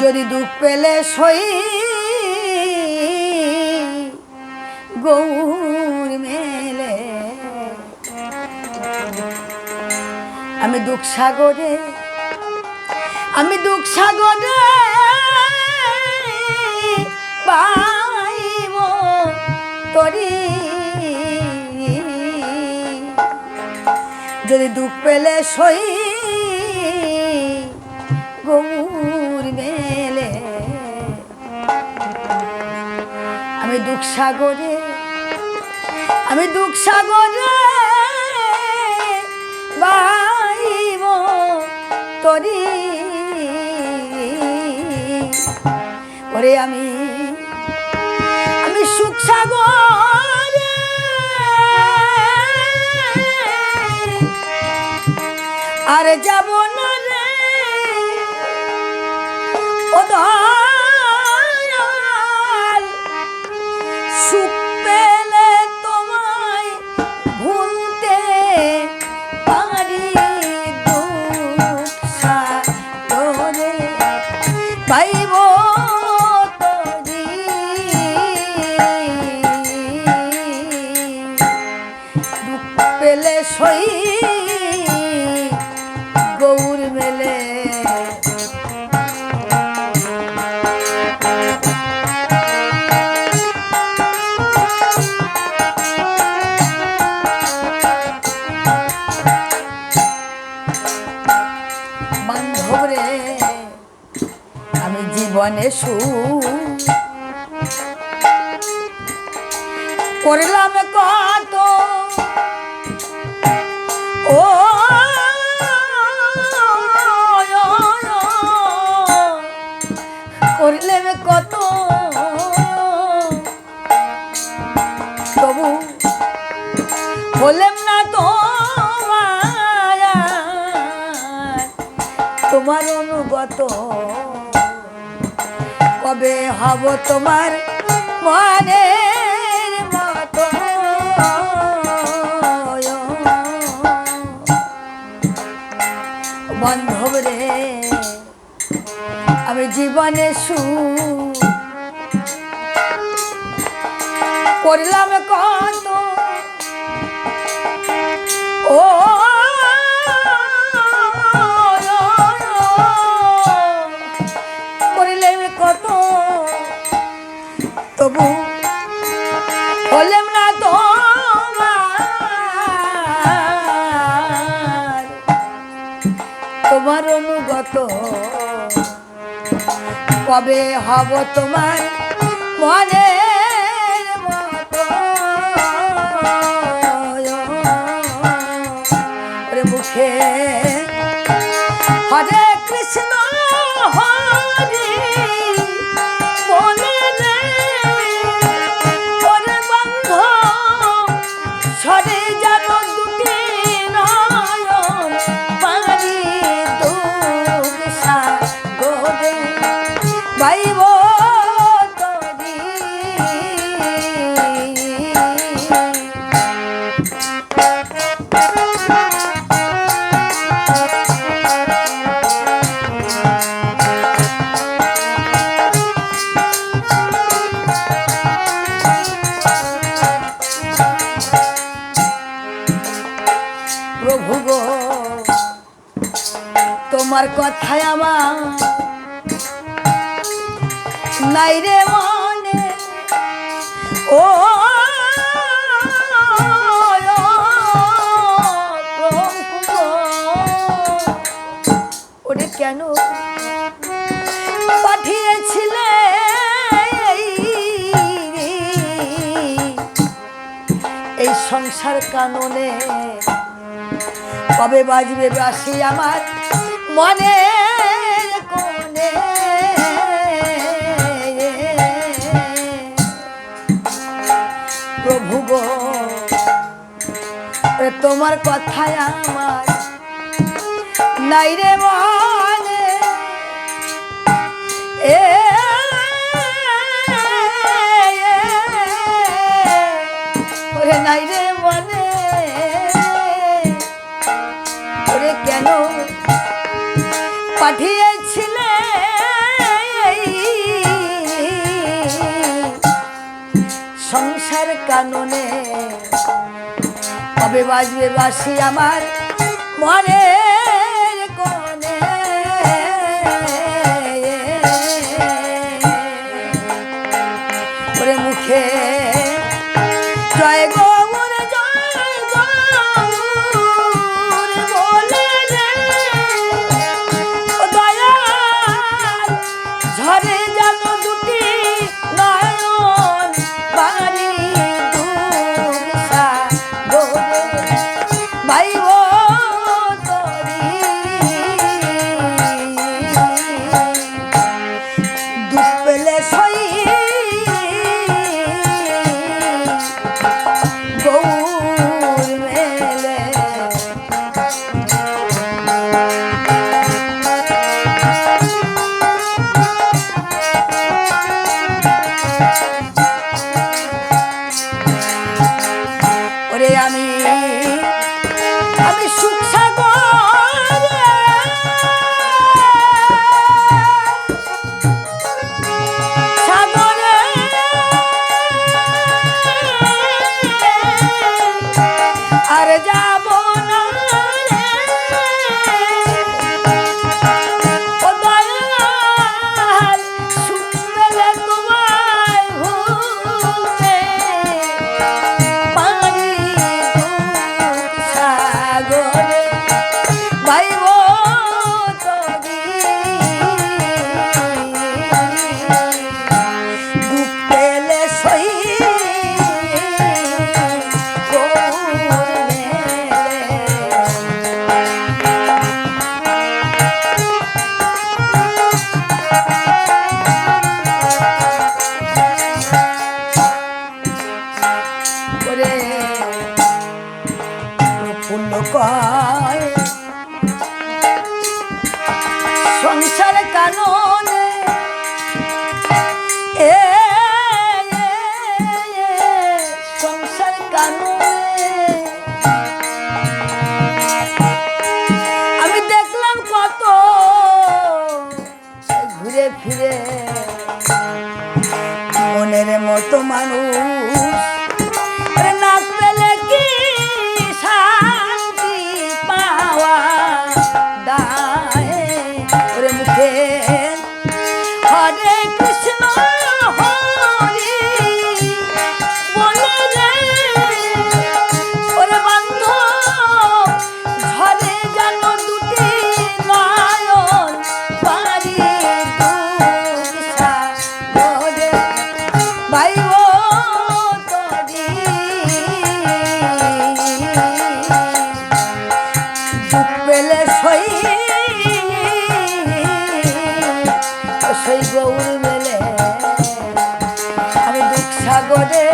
যদি দুঃখ পেলে সই গৌর মেলে। আমি দুঃখ সাগরে, আমি দুঃখ সাগরে পাইব তরি। যদি দুঃখ পেলে সই আমি দুঃখ সাগরে, আমি দুঃখ সাগরে বাইব তরি। ওরে আমি আমি সুখ সাগরে, আর যাব মেলে। বান্ধব রে আমি জীবনে সু করলাম কত হব তোমার মনে বান্ধব রে আমি জীবনে সু করলাম কত তোমার অনুগত কবে হব তোমার মনে মুখে হরে কৃষ্ণ হরে তোমার কথায় আমার নাই রে মনে ও ওরে কেন পাঠিয়েছিলে এই সংসার কাননে কবে বাজবে বাসি আমার মনে কোনে প্রভু গো তোমার কথায় আমার নাই রে মনে বাজবে বাজবে বাসি আমার মনে কোনে? ওরে মুখে ছেলে। পায় সংসার কাননে এ সংসার কাননে। আমি দেখলাম কত ঘুরে ফিরে। মনের মতো মানুষ গৌর মেলে। আমি দুঃখ সাগরে